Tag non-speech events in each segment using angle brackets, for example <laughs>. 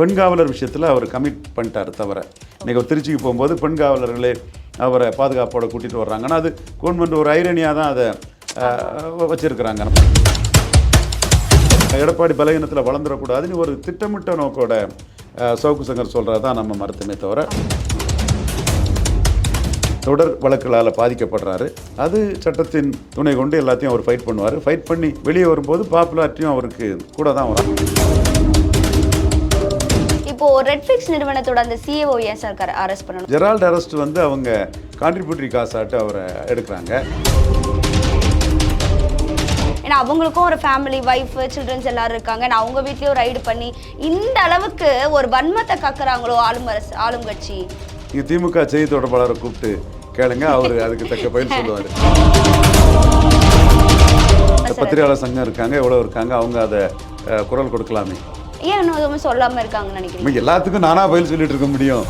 பெண் காவலர் விஷயத்தில் அவர் கமிட் பண்ணிட்டார் தவிர. இன்றைக்கி அவர் திருச்சிக்கு போகும்போது பெண் காவலர்களே அவரை பாதுகாப்போட கூட்டிகிட்டு வர்றாங்கன்னா அது கவர்மெண்ட் ஒரு ஐரணியாக தான் அதை வச்சுருக்கிறாங்க. எடப்பாடி பலகீனத்தில் வளர்ந்துடக்கூடாதுன்னு ஒரு திட்டமிட்ட நோக்கோட சவுக்கு சங்கர் சொல்கிறது தான் நம்ம மறுத்துமே தவிர. தொடர் வழக்குகளால் பாதிக்கப்படுறாரு. அது சட்டத்தின் துணை கொண்டு எல்லாத்தையும் அவர் ஃபைட் பண்ணுவார். ஃபைட் பண்ணி வெளியே வரும்போது பாப்புலாரிட்டியும் அவருக்கு கூட தான் வரும். இப்போ ரெட்ஃபிக்ஸ் நிறுவனத்தோட அந்த சிஏஓ ஏன் சார் அரெஸ்ட் பண்ணணும். ஜெரால்ட் அரெஸ்ட் வந்து அவங்க கான்ட்ரிபியூட்டரி காசாட்டு அவரை எடுக்கிறாங்க. ஏன்னா அவங்களுக்கும் ஒரு ஃபேமிலி ஒய்ஃப் சில்ட்ரன்ஸ் எல்லாரும் இருக்காங்க. நான் அவங்க வீட்லயும் ரைடு பண்ணி இந்த அளவுக்கு ஒரு வன்மத்தை கக்குறாங்களோ ஆளும் அரசு ஆளும் கட்சி? திமுக செய்தி தொடர்பாளரை கூப்பிட்டு கேளுங்க அவர் அதுக்கு தக்க பதில் <laughs> சொல்லுவார். பத்திரிகையாளர் சங்கம் இருக்காங்க எவ்வளோ இருக்காங்க அவங்க அதை குரல் கொடுக்கலாமே. ஏன் இன்னும் எதுவுமே சொல்லாம இருக்காங்கன்னு நினைக்கிறீங்க? எல்லாத்துக்கும் நானா பதில் சொல்லிட்டு இருக்க முடியும்.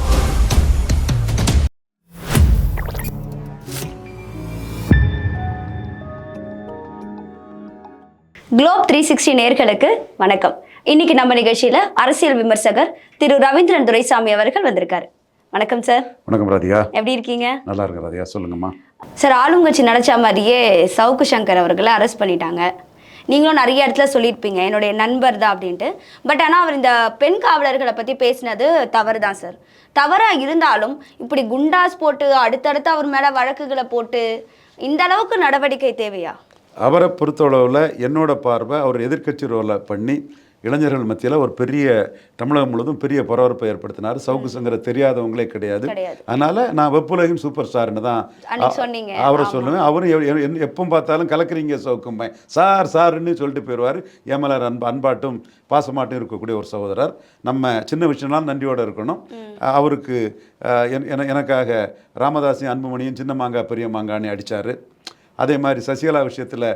குளோப் த்ரீ சிக்ஸ்டி நேர்களுக்கு வணக்கம். இன்னைக்கு நம்ம நிகழ்ச்சியில அரசியல் விமர்சகர் திரு ரவீந்திரன் துரைசாமி அவர்கள் வந்திருக்காரு. வணக்கம் சார் வணக்கம் ராதிகா. எப்படி இருக்கீங்க? நல்லா இருக்கு ராதிகா. சொல்லுங்கம்மா. சார் ஆளுங்கட்சி நினைச்ச மாதிரியே சவுக்கு சங்கர் அவர்களை அரெஸ்ட் பண்ணிட்டாங்க. நீங்களும் நிறைய இடத்துல சொல்லியிருப்பீங்க என்னுடைய நண்பர் தான் அப்படின்ட்டு. பட் ஆனால் அவர் இந்த பெண் காவலர்களை பற்றி பேசினது தவறு தான் சார். தவறாக இருந்தாலும் இப்படி குண்டாஸ் போட்டு அடுத்தடுத்து அவர் மேலே வழக்குகளை போட்டு இந்த அளவுக்கு நடவடிக்கை தேவையா? அவரை பொறுத்தளவில் என்னோட பார்வை அவர் எதிர்கட்சி ரோலை பண்ணி இளைஞர்கள் மத்தியில் ஒரு பெரிய தமிழகம் முழுவதும் பெரிய பரபரப்பை ஏற்படுத்தினார். சவுக்கு சங்கரை தெரியாதவங்களே கிடையாது. அதனால நான் வெப்புலகின் சூப்பர் ஸ்டார்னு தான். அவரை. சொல்லுவேன். அவரும் எப்போ பார்த்தாலும் கலக்குறீங்க சவுக்கும்பேன் சார் சார்ன்னு சொல்லிட்டு போயிடுவார் ஏமலர் அன்பு அன்பாட்டும் பாசமாட்டும் இருக்கக்கூடிய ஒரு சகோதரர். நம்ம சின்ன விஷயம்னாலும் நன்றியோடு இருக்கணும். அவருக்கு எனக்காக ராமதாஸையும் அன்புமணியும் சின்ன மாங்காய் பெரிய மாங்கான்னு அடித்தார் அதே மாதிரி சசிகலா விஷயத்தில்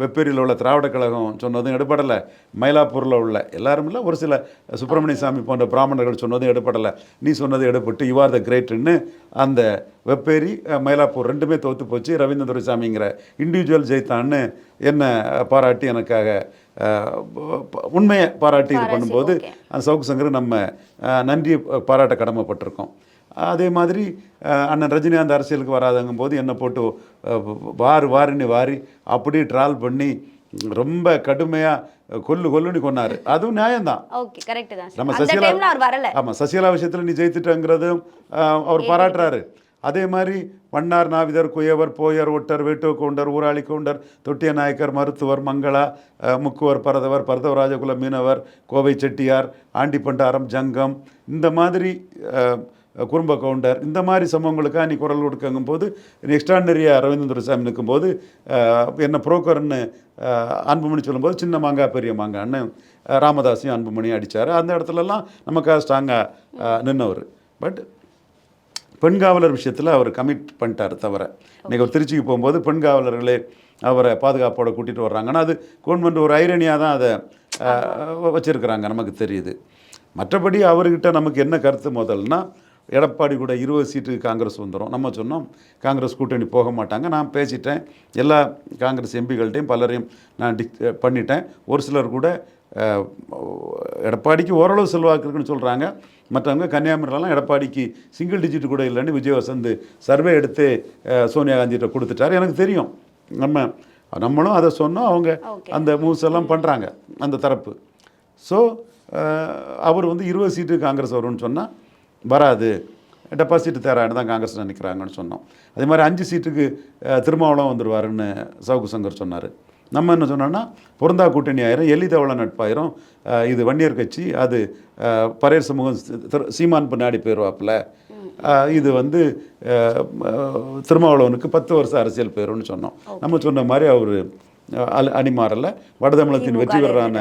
வெப்பேரியில் உள்ள திராவிட கழகம் சொன்னதும் எடுபடலை. மயிலாப்பூரில் உள்ள எல்லாரும் இல்லை ஒரு சில சுப்பிரமணிய சாமி போன்ற பிராமணர்கள் சொன்னதும் எடுபடலை. நீ சொன்னது எடுபட்டு யூ ஆர் த கிரேட்டுன்னு அந்த வெப்பேரி மயிலாப்பூர் ரெண்டுமே தோற்று போச்சு. ரவீந்திர துரைசாமிங்கிற இண்டிவிஜுவல் ஜெயித்தான்னு என்ன பாராட்டி எனக்காக உண்மையை பாராட்டி இது பண்ணும்போது. அந்த சவுக்கு சங்கர் நம்ம அஹ், நன்றியை பாராட்ட கடமைப்பட்டிருக்கோம். அதே மாதிரி அண்ணன் ரஜினிகாந்த் அரசியலுக்கு வராதங்கும் போது என்னை போட்டு வாரு வாருன்னு வாரி அப்படியே ட்ரால் பண்ணி ரொம்ப கடுமையாக கொல்லு கொல்லுன்னு கொன்னார். அதுவும் நியாயம்தான். ஓகே கரெக்ட் தான். சார் நம்ம சசிகலா ஆமாம் சசிகலா விஷயத்தில் நீ ஜெயித்துட்டங்கிறதும் அவர் பாராட்டுறாரு. அதே மாதிரி வண்ணார் நாவிதர் குயவர் போயர் ஒட்டர் வேட்டுவ கவுண்டர் ஊராளி கவுண்டர் தொட்டிய நாயக்கர் மருத்துவர் மங்களா முக்குவர் பரதவர் பரதவராஜகுல மீனவர் கோவை செட்டியார் ஆண்டிப்பண்டாரம் ஜங்கம் இந்த மாதிரி குறும்ப கவுண்டர் இந்த மாதிரி சம்பவங்களுக்காக நீ குரல் கொடுக்கங்கும் போது எக்ஸ்ட்ரானரியாக அரவிந்தன் துரைசாமி நிற்கும்போது என்ன புரோக்கர்னு அன்புமணி சொல்லும்போது சின்ன மாங்காய் பெரிய மாங்கான்னு ராமதாஸையும் அன்புமணியும் அடித்தார் அந்த இடத்துலலாம் நமக்காக ஸ்ட்ராங்காக நின்னவர். பட் பெண் காவலர் விஷயத்தில் அவர் கமிட் பண்ணிட்டார் தவிர. இன்றைக்கி அவர் திருச்சிக்கு போகும்போது பெண் காவலர்களே அவரை பாதுகாப்போடு கூட்டிகிட்டு வர்றாங்கன்னா அது கவர்மெண்ட் ஒரு ஐரணியாக தான் அதை வச்சுருக்குறாங்க நமக்கு தெரியுது. மற்றபடி அவர்கிட்ட நமக்கு என்ன கருத்து முதல்னா எடப்பாடி கூட இருபது சீட்டுக்கு காங்கிரஸ் வந்துடும் நம்ம சொன்னோம் காங்கிரஸ் கூட்டணி போக மாட்டாங்க. நான் பேசிட்டேன். எல்லா காங்கிரஸ் எம்பிகள்கிட்டையும் பலரையும் நான் டிக் பண்ணிட்டேன். ஒரு சிலர் கூட எடப்பாடிக்கு ஓரளவு செல்வாக்கு இருக்குன்னு சொல்கிறாங்க மற்றவங்க கன்னியாகுமரியிலலாம் எடப்பாடிக்கு சிங்கிள் டிஜிட் கூட இல்லைன்னு விஜய் வசந்த் சர்வே எடுத்து சோனியா காந்திகிட்ட கொடுத்துட்டார். எனக்கு தெரியும். நம்ம நம்மளும் அதை சொன்னோம். அவங்க. அந்த மூவ்ஸ் எல்லாம் பண்ணுறாங்க அந்த தரப்பு. ஸோ அவர் வந்து இருபது சீட்டு காங்கிரஸ் வரும்னு சொன்னால் வராது. டெபாசிட் தேரான்னு தான் காங்கிரஸ் நினைக்கிறாங்கன்னு சொன்னோம். அதே மாதிரி அஞ்சு சீட்டுக்கு திருமாவளம் வந்துடுவாருன்னு சவுக்கு சங்கர் சொன்னார். நம்ம என்ன சொன்னோன்னா பொருந்தா கூட்டணி ஆயிரும் எளிதவள நட்பாயிரும். இது வன்னியர் கட்சி அது பரையர் சமூகம் சீமான் பின்னாடி போயிடுவாப்புல இது வந்து திருமாவளவனுக்கு பத்து வருஷம் அரசியல் போயிரும்னு சொன்னோம். நம்ம சொன்ன மாதிரி அவர் அணிமாறல. வடதமிழத்தின் வெற்றி பெறான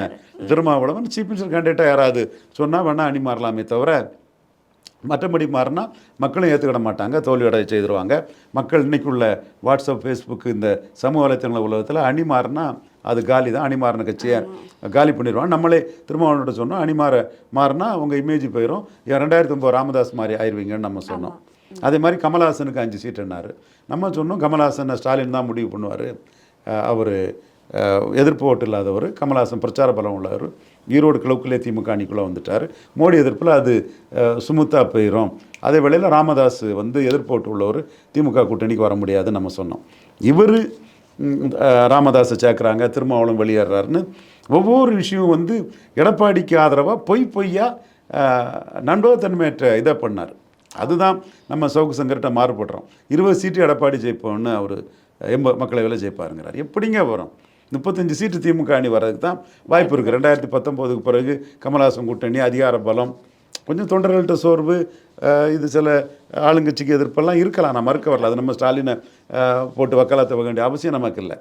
திருமாவளவன் சீஃப் மினிஸ்டர் கேண்டிடேட்டாக யாராவது சொன்னால் வேணால் அணிமாறலாமே தவிர மற்றபடி மாறினா மக்களும் ஏற்றுக்கிட மாட்டாங்க தோல்வியடைய செய்திருவாங்க. மக்கள் இன்னைக்குள்ள வாட்ஸ்அப் ஃபேஸ்புக் இந்த சமூக வலைத்தள உலகத்தில் அணி மாறினா அது காலி தான் அணி மாறின கட்சியை காலி பண்ணிடுவாங்க. நம்மளே திருமாவளவன்கிட்ட சொன்னோம் அணி மாற மாறினா உங்கள் இமேஜ் போயிடும் ரெண்டாயிரத்தி ஒம்பது ராமதாஸ் மாதிரி ஆயிடுவீங்கன்னு நம்ம சொன்னோம். அதே மாதிரி கமல்ஹாசனுக்கு அஞ்சு சீட்டுன்னாரு நம்ம சொன்னோம் கமல்ஹாசனை ஸ்டாலின் தான் முடிவு பண்ணுவார். அவர் எதிர்ப்பு ஓட்டு இல்லாதவர் கமல்ஹாசன் பிரச்சார பலம் உள்ளவர். ஈரோடு கிழக்குலே திமுக அணிக்குள்ளே வந்துட்டார். மோடி எதிர்ப்பில் அது சுமுத்தா போயிடும் அதே வேளையில் ராமதாஸ் வந்து எதிர்ப்போட்டு உள்ளவர் திமுக கூட்டணிக்கு வர முடியாதுன்னு நம்ம சொன்னோம். இவர் ராமதாஸை சேர்க்குறாங்க திருமாவளம் வெளியேறாருன்னு. ஒவ்வொரு விஷயம் வந்து எடப்பாடிக்கு ஆதரவாக பொய் பொய்யா அஹ், நண்பகத்தன்மையற்ற இதை பண்ணார். அதுதான் நம்ம சவுக்கு சங்கர்கிட்ட மாறுபடுறோம். இருபது சீட்டு எடப்பாடி ஜெயிப்போம்னு அவர் எம்ப மக்களவையில் ஜெயிப்பாருங்கிறார். எப்படிங்க வரும்? முப்பத்தஞ்சு சீட்டு திமுக அணி வர்றதுக்கு தான் வாய்ப்பு இருக்குது ரெண்டாயிரத்தி பத்தொம்போதுக்கு பிறகு கமல்ஹாசன் கூட்டணி அதிகார பலம் கொஞ்சம் தொண்டர்கள்ட்ட சோர்வு இது சில ஆளுங்கட்சிக்கு எதிர்ப்பெல்லாம் இருக்கலாம். நான் மறுக்க வரல. அது நம்ம ஸ்டாலினை போட்டு போட்டு வக்காலத்த வேண்டிய அவசியம் நமக்கு இல்லை.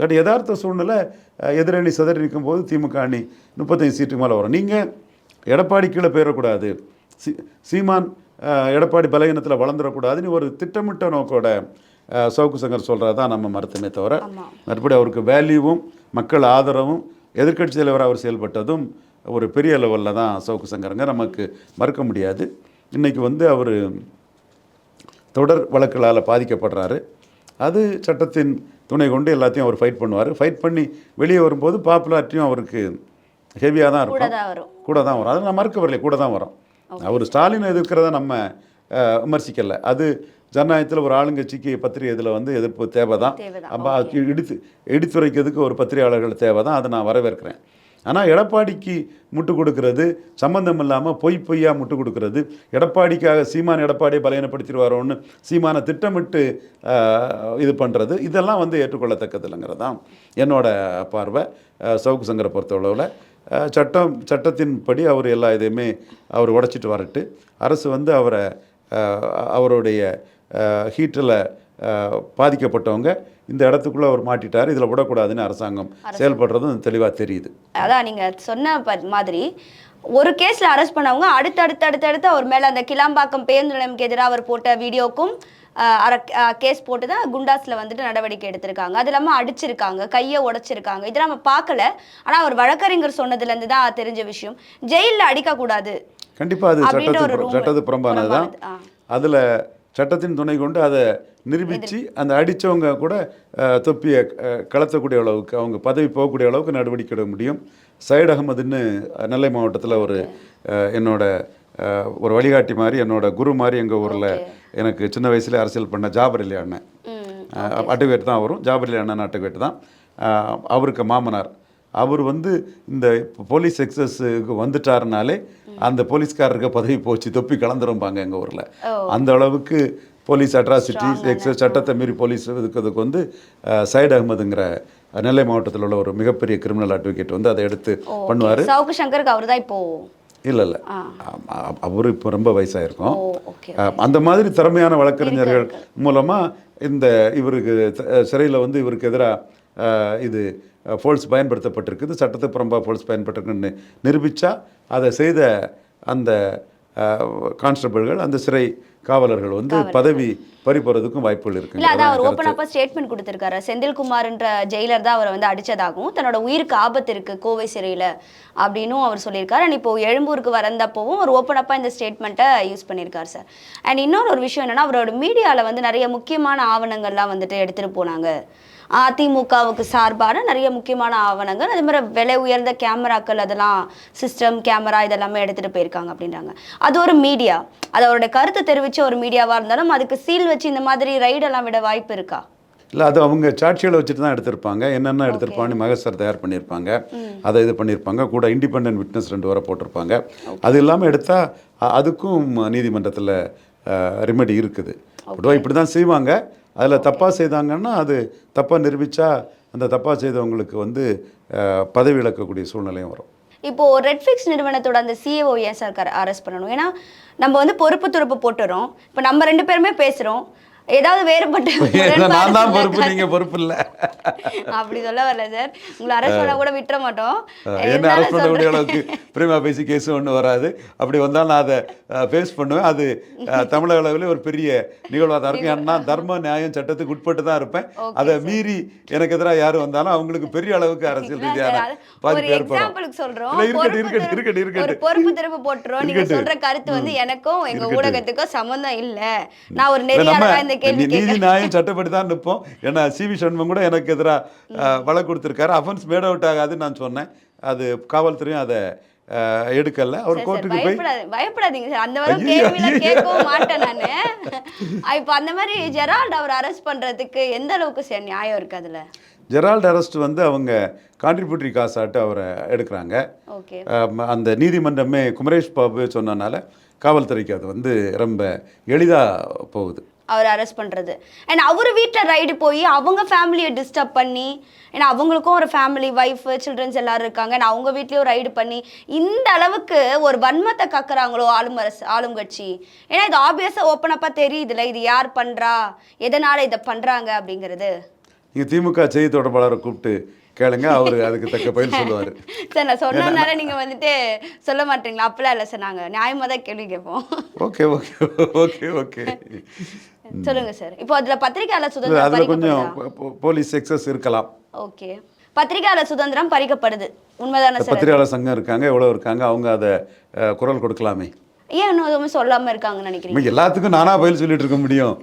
பட் யதார்த்த சூழ்நிலை எதிரணி சிதறி இருக்கும்போது திமுக அணி முப்பத்தஞ்சு சீட்டுக்கு மேலே வரும். நீங்கள் எடப்பாடி கீழே போயிடக்கூடாது. சீமான் எடப்பாடி பலகீனத்தில் வளர்ந்துடக்கூடாதுன்னு ஒரு திட்டமிட்ட நோக்கோட சவுக்கு சங்கர் சொல்கிறது தான் நம்ம மறுத்துமே தவிர மறுபடி அவருக்கு வேல்யூவும் மக்கள் ஆதரவும் எதிர்க்கட்சி தலைவராக அவர் செயல்பட்டதும் ஒரு பெரிய லெவலில் தான் சவுக்கு சங்கருங்க. நமக்கு மறுக்க முடியாது. இன்றைக்கி வந்து அவர் தொடர் வழக்குகளால் பாதிக்கப்படுறாரு. அது சட்டத்தின் துணை கொண்டு எல்லாத்தையும் அவர் ஃபைட் பண்ணுவார். ஃபைட் பண்ணி வெளியே வரும்போது பாப்புலாரிட்டியும் அவருக்கு ஹெவியாக தான் இருக்கும். கூட தான் வரும். அதை நான் மறுக்க வரல கூட தான் வரும் அவர் ஸ்டாலின் எதிர்க்கிறத நம்ம விமர்சிக்கல. அது ஜனநாயகத்தில் ஒரு ஆளுங்கட்சிக்கு பத்திரிகை இதில் வந்து எதிர்ப்பு தேவை தான் தேவைதான். அப்போ அது இடித்து எடுத்துரைக்கிறதுக்கு ஒரு பத்திரிகையாளர்கள் தேவை தான் அதை நான் வரவேற்கிறேன். ஆனால் எடப்பாடிக்கு முட்டு கொடுக்கறது சம்பந்தம் இல்லாமல் பொய் பொய்யா முட்டு கொடுக்கறது. எடப்பாடிக்காக சீமான் எடப்பாடியை பலகீனப்படுத்திடுவாரோன்னு சீமானை திட்டமிட்டு இது பண்ணுறது இதெல்லாம் வந்து ஏற்றுக்கொள்ளத்தக்கது இல்லைங்கிறது தான் என்னோட பார்வை. சவுக்கு சங்கரை பொறுத்தளவில் சட்டம் சட்டத்தின்படி அவர் எல்லா இதையுமே அவர் உடைச்சிட்டு வரட்டு. அரசு வந்து அவரை அவருடைய ஹீட்டில் பாதிக்கப்பட்டவங்க இந்த இடத்துக்குள்ளே அவர் மாட்டிட்டார் இதில் விடக்கூடாதுன்னு அரசாங்கம் செயல்படுறதும் தெளிவாக தெரியுது. அதான் நீங்க சொன்ன மாதிரி ஒரு கேஸ்ல அரெஸ்ட் பண்ணவங்க அடுத்தடுத்து அடுத்தடுத்து அவர் மேல அந்த கிளாம்பாக்கம் பேருந்து நிலையம்க்கு எதிராக அவர் போட்ட வீடியோக்கும் கேஸ் போட்டு தான் குண்டாஸ்ல வந்துட்டு நடவடிக்கை எடுத்திருக்காங்க. அது இல்லாமல் அடிச்சிருக்காங்க கையை உடைச்சிருக்காங்க. இதை நம்ம பார்க்கல. ஆனா அவர் வழக்கறிஞர் சொன்னதுலேருந்து தான் தெரிஞ்ச விஷயம். ஜெயிலில் அடிக்கக்கூடாது. கண்டிப்பாக அது rule சட்டத்துக்கு புறம்பானது தான். அதில் சட்டத்தின் துணை கொண்டு அதை நிரூபித்து அந்த அடித்தவங்க கூட தொப்பியை கலத்தக்கூடிய அளவுக்கு அவங்க பதவி போகக்கூடிய அளவுக்கு நடவடிக்கை எடுக்க முடியும். சையட் அகமதுன்னு நெல்லை மாவட்டத்தில் ஒரு அஹ், என்னோட அஹ், ஒரு வழிகாட்டி மாதிரி என்னோட குரு மாதிரி எங்கள் ஊரில் எனக்கு சின்ன வயசுல அரசியல் பண்ண ஜாபர் அண்ணன். ம் அட்டுவேட் தான் வரும் ஜாபர் அண்ணன் அட்டுவேட் தான். அவருக்கு மாமனார். அவர் வந்து இந்த போலீஸ் எக்ஸஸுக்கு வந்துட்டாருனாலே அந்த போலீஸ்காரருக்கு பதவி போச்சு தொப்பி கலந்துரும்பாங்க எங்கள் ஊரில். அந்த அளவுக்கு போலீஸ் அட்ராசிட்டிஸ் எக்ஸஸ் சட்டத்தை மீறி போலீஸ் இதுக்கிறதுக்கு வந்து சையட் அகமதுங்கிற நெல்லை மாவட்டத்தில் உள்ள ஒரு மிகப்பெரிய கிரிமினல் அட்வொகேட் வந்து அதை எடுத்து பண்ணுவார். சவுக்கு சங்கருக்கு அவர் தான் இப்போ இல்லை இல்லை. அவர் இப்போ ரொம்ப வயசாயிருக்கும். அந்த மாதிரி திறமையான வழக்கறிஞர்கள் மூலமாக இந்த இவருக்கு சிறையில் வந்து இவருக்கு எதிராக இது ஃபோல்ஸ் பயன்படுத்தப்பட்டிருக்குது. சட்டத்துக்கு புறம்பாக ஃபோல்ஸ் பயன்பட்டிருக்குன்னு நிரூபித்தா அதை செய்த அந்த கான்ஸ்டபிள்கள் அந்த சிறை காவலர்கள் வந்து பதவி பறி போகிறதுக்கும் வாய்ப்புகள் இல்ல இருக்குங்க அதான் அவர் ஓப்பன் அப்பா ஸ்டேட்மெண்ட் கொடுத்திருக்காரு. செந்தில்குமார்ன்ற ஜெயிலர் தான் அவரை வந்து அடிச்சதாகவும் தன்னோட உயிருக்கு ஆபத்து இருக்கு கோவை சிறையில அப்படின்னும் அவர் சொல்லியிருக்காரு. அண்ட் இப்போ எழும்பூருக்கு வந்தப்பவும் அவர் ஓப்பன் அப்பா இந்த ஸ்டேட்மெண்ட்டை யூஸ் பண்ணியிருக்காரு சார் அண்ட் இன்னொரு ஒரு விஷயம் என்னன்னா அவரோட மீடியால வந்து நிறைய முக்கியமான ஆவணங்கள்லாம் வந்துட்டு எடுத்துட்டு போனாங்க. அதிமுகவுக்கு சார்பான நிறைய முக்கியமான ஆவணங்கள் அதே மாதிரி விலை உயர்ந்த கேமராக்கள் அதெல்லாம் சிஸ்டம் கேமரா இதெல்லாமே எடுத்துட்டு போயிருக்காங்க அப்படின்றாங்க. அது ஒரு மீடியா அது அவரோட கருத்து தெரிவிச்ச ஒரு மீடியாவா இருந்தாலும் அதுக்கு சீல் வச்சு இந்த மாதிரி ரைடெல்லாம் விட வாய்ப்பு இருக்கா? இல்லை அது அவங்க சாட்சிகளை வச்சுட்டு தான் எடுத்திருப்பாங்க. என்னென்ன எடுத்திருப்பான்னு மகசர் தயார் பண்ணியிருப்பாங்க. அதை இது பண்ணியிருப்பாங்க. கூட இண்டிபெண்டன்ட் விட்னஸ் ரெண்டு வரை போட்டிருப்பாங்க. அது இல்லாமல் எடுத்தால் அதுக்கும் நீதிமன்றத்தில் ரெமெடி இருக்குது. இப்படி தான் செய்வாங்க. அதில் தப்பாக செய்தாங்கன்னா அது தப்பாக நிரூபித்தா அந்த தப்பாக செய்தவங்களுக்கு வந்து பதவி இழக்கக்கூடிய சூழ்நிலையும் வரும். இப்போ ரெட்ஃபிக்ஸ் நிறுவனத்தோட அந்த சிஏஓ ஏன் சார் அரெஸ்ட் பண்ணணும்? ஏன்னா நம்ம வந்து பொறுப்பு துறப்பு போட்டுறோம். இப்போ நம்ம ரெண்டு பேருமே பேசுகிறோம் ஏதாவது வேறுபட்ட <laughs> நான் தான் பொறுப்பு நீங்கள் பொறுப்பு இல்லை. அப்படி சொல்ல வரல சார். உங்களை அரெஸ்ட் பண்ண கூட விட்டுற மாட்டோம். என்ன அரெஸ்ட் பண்ணக்கூடிய சொல்றேன். அளவுக்கு பிரேமா பேசி கேஸும் ஒன்றும் வராது. அப்படி வந்தால் நான் அதை ஃபேஸ் பண்ணுவேன். அது தமிழக அளவில் ஒரு பெரிய நிகழ்வாக தான் இருக்கும். ஏன்னா தர்ம நியாயம் சட்டத்துக்கு உட்பட்டு தான் இருப்பேன். அதை மீறி எனக்கு எதிராக யார் வந்தாலும் அவங்களுக்கு பெரிய அளவுக்கு அரசியல் ரீதியான பாதிப்பு ஏற்படும். பொறுப்பு திருப்பு போட்டுறோம் நீங்க. சொல்ற கருத்து வந்து எனக்கும் எங்க. ஊடகத்துக்கும் சம்மந்தம் இல்ல. நான் ஒரு இல்ல, நம்ம- நெறியாளரா இந்த கேள்வி நீதி நியாயம் சட்டப்படி தான் நிற்போம். ஏன்னா சிவி சண்முகம் கூட எனக்கு எதிராக வழக்கு கொடுத்துருக்காரு அஃபென்ஸ் மேட் அவுட் ஆகாதுன்னு நான் சொன்னேன். அது காவல்துறையும் அதை எடுக்கல. அவர் கோர்ட்டுக்கு போய் பயப்படாத பயப்படாதீங்க சார். அந்த வரை ஐயோ, கேள்வியில. கேட்கவும் மாட்டேன் நானு. இப்போ அந்த மாதிரி ஜெரால்ட் அவர் அரெஸ்ட் பண்றதுக்கு எந்த அளவுக்கு சார் நியாயம் இருக்கு அதுல? ஜெரால்ட் அரெஸ்ட் வந்து அவங்க கான்ட்ரிபியூட்டரி காசாட்டு அவரை எடுக்கிறாங்க. அந்த நீதிமன்றமே குமரேஷ் பாபு சொன்னனால காவல்துறைக்கு அது வந்து ரொம்ப எளிதாக போகுது. அவர் அரெஸ்ட் பண்றது. அண்ட் அவர் வீட்டில் ரைடு போய் அவங்க ஃபேமிலியை டிஸ்டர்ப் பண்ணி ஏன்னா அவங்களுக்கும் ஒரு ஃபேமிலி ஒய்ஃப் சில்ட்ரன்ஸ் எல்லாரும் இருக்காங்க. நான் அவங்க வீட்லேயும் ரைடு பண்ணி இந்த அளவுக்கு ஒரு வன்மத்தை கக்குறாங்களோ ஆளும் அரசு ஆளும் கட்சி. ஏன்னா இது ஆப்வியஸாக ஓப்பன் அப்பா தெரியுதுல்ல இது யார் பண்றா? எதனால இதை பண்றாங்க அப்படிங்கிறது. நீங்கள் திமுக செய்தி தொடர்பாளரை கூப்பிட்டு கேளுங்க அவர் அதுக்கு தக்க பதில் <laughs> சொல்லுவார். சார் நான் சொன்னதுனால நீங்க வந்துட்டு சொல்ல மாட்டீங்களா? அப்படிலாம் இல்லை சார் நாங்க நியாயமா தான் கேள்வி கேட்போம். Okay okay okay okay. சொல்லுங்க சார் இப்போ அதுல பத்திரிகையாளர் சுதந்திரம் அதில் கொஞ்சம் போலீஸ் எக்ஸஸ் இருக்கலாம். ஓகே. பத்திரிகையாளர் சுதந்திரம் பறிக்கப்படுது. உண்மைதானே சார் பத்திரிகையாளர் சங்கம் இருக்காங்க எவ்வளோ இருக்காங்க அவங்க அதை குரல் கொடுக்கலாமே. ஏன் இன்னும் எதுவுமே சொல்லாம இருக்காங்கன்னு நினைக்கிறீங்க? எல்லாத்துக்கும் நானா பதில் சொல்லிட்டு இருக்க முடியும்.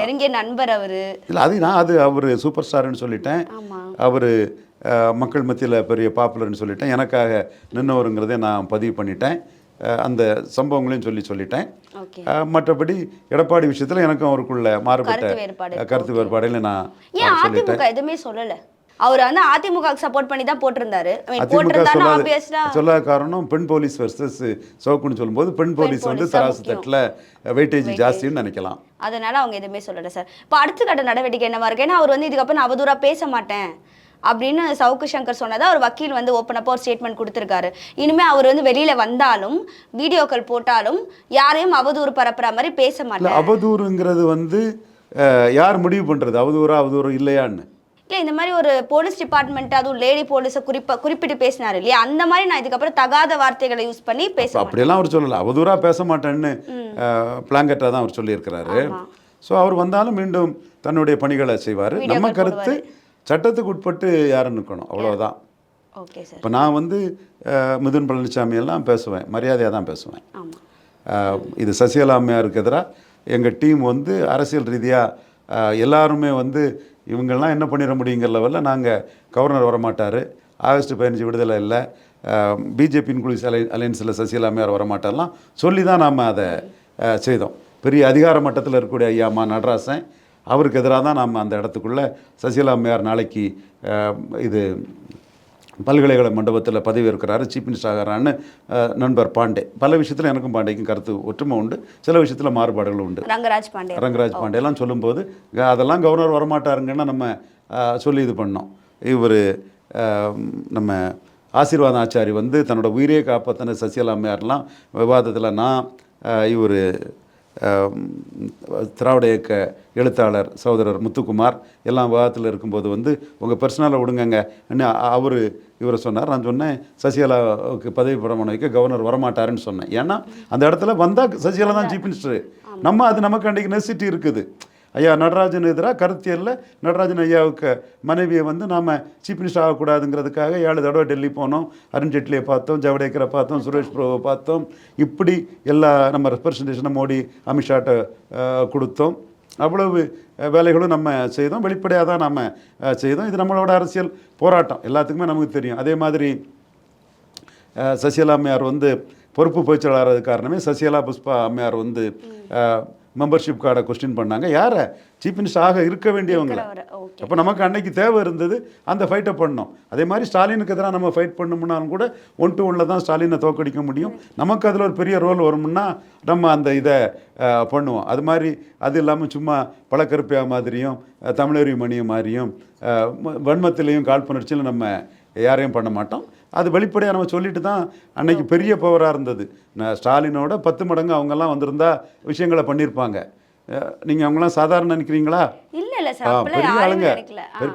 நெருங்கிய நண்பர் அவரு. இல்லை அது நான் அது அவர் சூப்பர் ஸ்டார்னு சொல்லிட்டேன். அவர் மக்கள் மத்தியில் பெரிய பாப்புலர்னு சொல்லிட்டேன். எனக்காக நின்னவருங்கிறதே நான் பதிவு பண்ணிட்டேன். அந்த சம்பவங்களையும் சொல்லி சொல்லிட்டேன். மற்றபடி எடப்பாடி விஷயத்தில் எனக்கும் அவருக்குள்ள மாறுபட்ட கருத்து வேறுபாடுல நான் ஏன் அதிமுக எதுவுமே சொல்லல? அவர் வந்து அதிமுக சப்போர்ட் பண்ணி தான் போட்டிருந்தாரு. சொல்லாத காரணம் பெண் போலீஸ் வர்சஸ் சவுக்குன்னு சொல்லும்போது பெண் போலீஸ் வந்து தராசு தட்டில் வெயிட்டேஜ் ஜாஸ்தின்னு நினைக்கலாம். அதனால அவங்க எதுவுமே சொல்லல சார் இப்போ அடுத்த கட்ட நடவடிக்கை என்னவா இருக்கு? ஏன்னா அவர் வந்து இதுக்கப்புறம் நான் அவதூறா பேச மாட்டேன். அப்படின்னு சவுக்கு சங்கர் சொன்னதா ஒரு வக்கீல் வந்து ஓப்பன் அப்போ ஒரு ஸ்டேட்மெண்ட் கொடுத்துருக்காரு. இனிமே அவர் வந்து வெளியில வந்தாலும் வீடியோக்கள் போட்டாலும் யாரையும் அவதூறு பரப்புற மாதிரி பேச மாட்டேன் அவதூறுங்கிறது வந்து யார் முடிவு பண்ணுறது அவதூறா அவதூறு இல்லையான்னு. இல்ல இந்த மாதிரி ஒரு போலீஸ் டிபார்ட்மெண்ட் அதுவும் லேடி போலீஸை குறிப்பா குறிப்பிட்டு பேசினாரு இல்லையா? அந்த மாதிரி நான் இதுக்கப்புறம் தகாத வார்த்தைகளை யூஸ் பண்ணி பேச அப்படியெல்லாம் அவர் சொல்லலை. அவதூறா பேச மாட்டேன்னு பிளாங்கெட்டாக தான் அவர் சொல்லியிருக்கிறாரு. ஸோ அவர் வந்தாலும் மீண்டும் தன்னுடைய பணிகளை செய்வார். நம்ம கருத்து சட்டத்துக்கு உட்பட்டு யாரும் நிற்கணும். சார் இப்போ நான் வந்து மிதுன் பழனிசாமி எல்லாம் பேசுவேன். மரியாதையாக தான் பேசுவேன். இது சசிகலா அம்மையாருக்கு எதிராக எங்கள் டீம் வந்து அரசியல் ரீதியாக எல்லாருமே வந்து இவங்கெல்லாம் என்ன பண்ணிட முடியுங்கிற லெவலில் நாங்கள் கவர்னர் வரமாட்டார். ஆகஸ்ட் பதினஞ்சு விடுதலை இல்லை. பிஜேபி இன்க்ளூஸ் அலை அலையன்ஸில் சசிகலா அம்மையார் வரமாட்டார்லாம் சொல்லி தான் நாம் அதை செய்தோம். பெரிய அதிகார மட்டத்தில் இருக்கக்கூடிய ஐயா மா நடராசன் அவருக்கு எதிராக தான் நாம் அந்த இடத்துக்குள்ளே சசிகலா அம்மையார் நாளைக்கு இது பல்கலைக்கழக மண்டபத்தில் பதவி இருக்கிறாரு சீஃப் மினிஸ்டர் ஆகிறான்னு நண்பர் பாண்டே. பல விஷயத்தில் எனக்கும் பாண்டேக்கும் கருத்து ஒற்றுமை உண்டு. சில விஷயத்தில் மாறுபாடுகள் உண்டு. ரங்கராஜ் பாண்டே. ரங்கராஜ் பாண்டேலாம் சொல்லும்போது அதெல்லாம் கவர்னர் வரமாட்டாருங்கன்னு நம்ம சொல்லி இது பண்ணோம். இவர் நம்ம ஆசீர்வாத ஆச்சாரி வந்து தன்னோட உயிரையே காப்பாற்றின சசிகலா அம்மையார்லாம் விவாதத்தில் நான் இவர் திராவிட இயக்க எழுத்தாளர் சகோதரர் முத்துக்குமார் எல்லாம் விவாதத்தில் இருக்கும்போது வந்து உங்கள் பர்சனலை விடுங்கங்க. அவர் இவரை சொன்னார். நான் சொன்னேன் சசிகலாவுக்கு பதவி பிரமாணம் வைக்க கவர்னர் வரமாட்டாருன்னு சொன்னேன். ஏன்னா அந்த இடத்துல வந்தால் சசிகலா தான் சீஃப் மினிஸ்டர் நம்ம அது நமக்கு அன்றைக்கி நெசிட்டி இருக்குது. ஐயா நடராஜன் எதிராக கருத்தியலில். நடராஜன் ஐயாவுக்கு மனைவியை வந்து நாம் சீஃப் மினிஸ்டர் ஆகக்கூடாதுங்கிறதுக்காக ஏழு தடவை டெல்லி போனோம். அருண் ஜேட்லியை பார்த்தோம் ஜவடேக்கரை பார்த்தோம் சுரேஷ் பிரபுவை பார்த்தோம். இப்படி எல்லா நம்ம ரெப்ரசன்டேஷனை மோடி அமித்ஷாட்ட கொடுத்தோம். அவ்வளவு வேலைகளும் நம்ம செய்தோம். வெளிப்படையாக தான் நம்ம செய்தோம். இது நம்மளோட அரசியல் போராட்டம். எல்லாத்துக்குமே நமக்கு தெரியும். அதே மாதிரி சசிகலா அம்மையார் வந்து பொறுப்பு பேச்சாளர் காரணமே சசிகலா புஷ்பா அம்மையார் வந்து மெம்பர்ஷிப் கார்டை கொஸ்டின் பண்ணாங்க. யாரை? சீஃப் மினிஸ்டர் ஆக இருக்க வேண்டியவங்கள. okay. அப்போ நமக்கு அன்னைக்கு தேவை இருந்தது அந்த ஃபைட்டை பண்ணோம். அதே மாதிரி ஸ்டாலினுக்கு எதிராக நம்ம ஃபைட் பண்ணோம்னாலும் கூட ஒன் டு ஒன்ல தான் ஸ்டாலினை தோக்கடிக்க முடியும். நமக்கு அதில் ஒரு பெரிய ரோல் வரும்னா நம்ம அந்த இதை பண்ணுவோம். அது மாதிரி அது இல்லாமல் சும்மா பழக்கருப்பையா மாதிரியும் அஹ், தமிழறி மணியம் மாதிரியும் வன்மத்திலையும் காழ்ப்புணர்ச்சியில் நம்ம யாரையும் பண்ண மாட்டோம். அது வெளிப்படையாக நம்ம சொல்லிட்டு தான் அன்னைக்கு பெரிய பவராக இருந்தது. நான் ஸ்டாலினோட பத்து மடங்கு அவங்கெல்லாம் வந்திருந்தா விஷயங்களை பண்ணியிருப்பாங்க நீங்கள் அவங்களாம் சாதாரண நினைக்கிறீங்களா? பெரிய ஆளுங்க.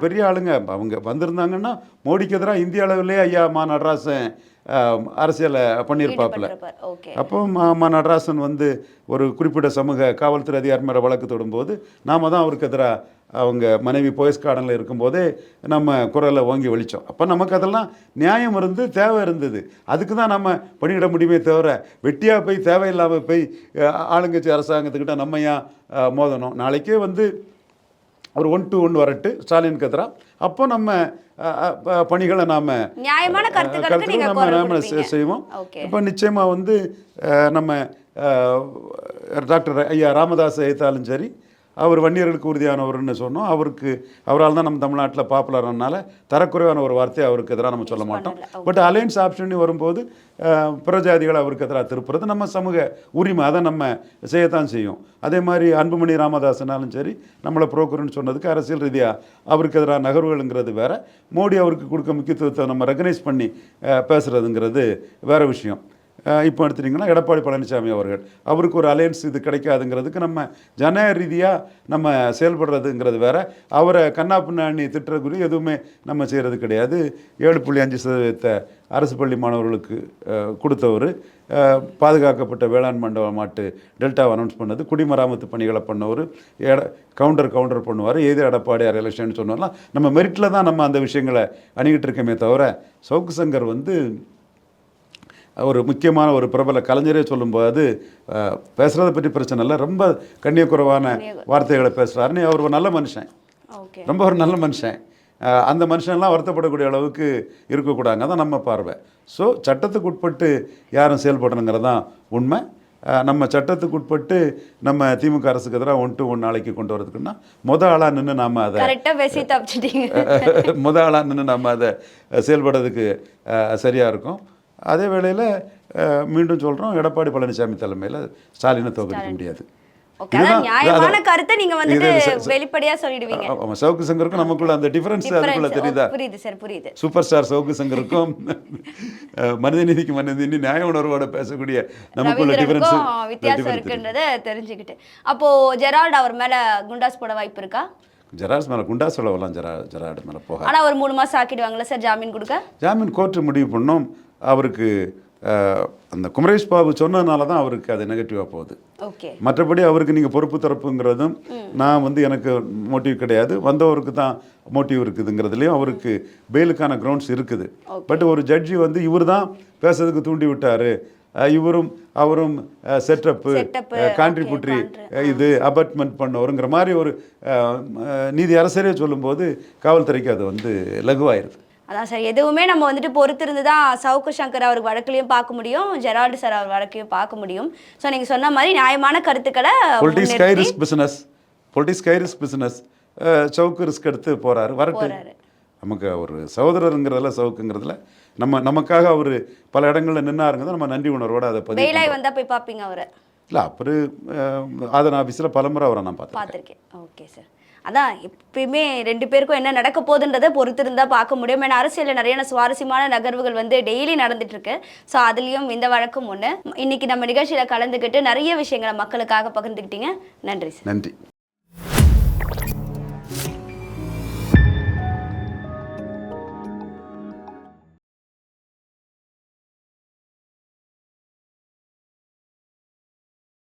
பெரிய ஆளுங்க. அவங்க வந்திருந்தாங்கன்னா மோடிக்கு எதிராக இந்திய அளவிலே ஐயா மா நடராசன் அரசியலை பண்ணியிருப்பாப்புல. அப்போ மா மா நடராசன் வந்து ஒரு குறிப்பிட்ட சமூக காவல்துறை அதிகாரி மேலே வழக்கு தொடும்போது நாம தான் அவருக்கு எதிராக அவங்க மனைவி போயஸ் கார்டனில் இருக்கும்போதே நம்ம குரலை ஓங்கி வலிச்சோம் அப்போ நமக்கு அதெல்லாம் நியாயம் இருந்து தேவை இருந்தது. அதுக்கு தான் நம்ம பண்ணிட முடியுமே தவிர வெட்டியாக போய் தேவையில்லாமல் போய் ஆளுங்கட்சி அரசாங்கத்துக்கிட்ட நம்ம ஏன் மோதணும்? நாளைக்கே வந்து ஒரு ஒன் டு ஒன் வரட்டு ஸ்டாலினுக்கு எதிராக அப்போ நம்ம பணிகளை நாம் நியாயமான கருத்துக்களுக்கு நீங்க நம்ம நாம. செய்வோம். இப்போ நிச்சயமாக வந்து நம்ம டாக்டர் ஐயா ராமதாஸ் ஏத்தாலும் சரி அவர் வன்னியர்களுக்கு உறுதியானவர்னு சொன்னோம். அவருக்கு அவரால் தான் நம்ம தமிழ்நாட்டில் பாப்புலர்னால தரக்குறைவான ஒரு வார்த்தையை அவருக்கு எதிராக நம்ம சொல்ல மாட்டோம். பட் அலையன்ஸ் ஆப்ஷன் வரும்போது அஹ், பிரஜாதிகளை அவருக்கு எதிராக திருப்புறது நம்ம சமூக உரிமை. அதை நம்ம செய்யத்தான் செய்யும். அதே மாதிரி அன்புமணி ராமதாசனாலும் சரி நம்மளை புரோக்கர்னு சொன்னதுக்கு அரசியல் ரீதியாக அவருக்கு எதிராக நகர்வுகள்ங்கிறது வேற. மோடி அவருக்கு கொடுக்க முக்கியத்துவத்தை நம்ம ரெகனைஸ் பண்ணி அஹ், பேசுறதுங்கிறது வேற விஷயம். இப்போ எடுத்துட்டிங்கன்னா எடப்பாடி பழனிசாமி அவர்கள். அவருக்கு ஒரு அலையன்ஸ் இது கிடைக்காதுங்கிறதுக்கு நம்ம ஜன ரீதியாக நம்ம செயல்படுறதுங்கிறது வேற. அவரை கண்ணா பின்னாணி திட்டுறதுக்குரிய எதுவுமே நம்ம செய்கிறது கிடையாது. ஏழு புள்ளி அஞ்சு சதவீதத்தை அரசு பள்ளி மாணவர்களுக்கு கொடுத்தவர். பாதுகாக்கப்பட்ட வேளாண் மண்டபம் மாட்டு டெல்டாவை அனௌன்ஸ் பண்ணது. குடிமராமத்து பணிகளை பண்ணவர். எட கவுண்டர் கவுண்டர் பண்ணுவார். எது எடப்பாடியார் எலெக்ஷன் சொன்னாலாம் நம்ம மெரிட்டில் தான் நம்ம அந்த விஷயங்களை அணுகிட்டு இருக்கோமே தவிர சவுக்கு சங்கர் வந்து ஒரு முக்கியமான ஒரு பிரபல கலைஞரே சொல்லும்போது அஹ், பேசுறதை பற்றி பிரச்சனை இல்லை. ரொம்ப கண்ணியக்குறைவான வார்த்தைகளை பேசுகிறாருன்னு அவர் ஒரு நல்ல மனுஷன். ரொம்ப ஒரு நல்ல மனுஷன். அந்த மனுஷன்லாம் வருத்தப்படக்கூடிய அளவுக்கு இருக்கக்கூடாதுங்க அதான் நம்ம பார்வை. ஸோ சட்டத்துக்கு உட்பட்டு யாரும் செயல்படணுங்கிறது தான் உண்மை. நம்ம சட்டத்துக்கு உட்பட்டு நம்ம திமுக அரசுக்கு எதிராக ஒன் டு ஒன் நாளைக்கு கொண்டு வரதுக்குன்னா முத ஆளாக நின்று நாம் அதை முத ஆளாக நின்று நம்ம அதை செயல்படுறதுக்கு சரியாக இருக்கும். அதே வேளையில் மீண்டும் சொல்கிறோம் எடப்பாடி பழனிசாமி தலைமையில் ஸ்டாலினை தோற்கடிக்க முடியாது. கருத்தை நீங்க ச- வெளிப்படையா சொல்லிடுவீங்க. சவுக்கு சங்கருக்கும் நமக்குள்ள அந்த டிஃபரன்ஸ் அதுக்குள்ள. தெரியுதா? புரியுது சார் புரியுது. சூப்பர் ஸ்டார் சவுக்கு சங்கருக்கும் மனிதநீதிக்கு மனிதநீதி நியாய உணர்வோட பேசக்கூடிய நமக்குள்ள டிஃபரன்ஸ் வித்தியாசம் இருக்குன்றத தெரிஞ்சுக்கிட்டு. அப்போ ஜெரால்ட் அவர் மேல குண்டாஸ் போட வாய்ப்பு இருக்கா? ஜெராஸ் மேலே குண்டா சொல்லலாம் ஜெரா ஜெராடு மேலே போக ஆனா ஒரு மூணு மாசம் ஆக்கிடுவாங்களா சார் ஜாமீன் கொடுக்க? ஜாமீன் கோர்ட்டு முடிவு பண்ணோம். அவருக்கு அந்த குமரேஷ் பாபு சொன்னதுனால தான் அவருக்கு அது நெகட்டிவாக போகுது. மற்றபடி அவருக்கு நீங்கள் பொறுப்பு தரப்புங்கிறதும் நான் வந்து எனக்கு மோட்டிவ் கிடையாது. வந்தவருக்கு தான் மோட்டிவ் இருக்குதுங்கிறதுலையும் அவருக்கு பெயிலுக்கான கிரவுண்ட்ஸ் இருக்குது. பட் ஒரு ஜட்ஜி வந்து இவர் தான் பேசுறதுக்கு தூண்டி விட்டாரு. இவரும் அவரும் செட்டப்பு Setup, கான்ட்ரிபியூட்ரி இது அபட்மெண்ட் பண்ணவருங்கிற மாதிரி ஒரு நீதி அரசரே சொல்லும்போது காவல்துறைக்கு அது வந்து லகுவாயிருது. அதான் சார். எதுவுமே நம்ம வந்துட்டு பொறுத்திருந்து தான் சவுக்கு சங்கர் அவர் வழக்குலையும் பார்க்க முடியும் ஜெரால்டு சார் அவர் வழக்கையும் பார்க்க முடியும். ஸோ நீங்க சொன்ன மாதிரி நியாயமான கருத்துக்களை பொலிட்டிக்ஸ் கை ரிஸ்க் பிஸ்னஸ் பொலிட்டிக்ஸ் கை ரிஸ்க் பிஸ்னஸ் சவுக்கு ரிஸ்க் எடுத்து போறாரு. வரட்டு. நமக்கு ஒரு சகோதரருங்கிறதுல சவுக்குங்கிறதுல நம்ம நமக்காக அவர் பல இடங்களில் நின்னாருங்க நம்ம நன்றி உணர்வோட அதை பதிவு வெயிலாய் வந்தா போய் பார்ப்பீங்க அவரை. இல்லை அப்புறம் அதன் ஆஃபீஸில் பலமுறை அவரை நான் பார்த்துருக்கேன். ஓகே சார் அதான் எப்பயுமே ரெண்டு பேருக்கும் என்ன நடக்க போகுதுன்றதை பொறுத்திருந்தால் பார்க்க முடியும். ஏன்னா அரசியலில் நிறைய சுவாரஸ்யமான நகர்வுகள் வந்து டெய்லி நடந்துட்டு இருக்கு ஸோ அதுலேயும் இந்த வழக்கம் ஒன்று இன்னைக்கு நம்ம நிகழ்ச்சியில் கலந்துக்கிட்டு நிறைய விஷயங்களை மக்களுக்காக பகிர்ந்துக்கிட்டீங்க. நன்றி சார் நன்றி.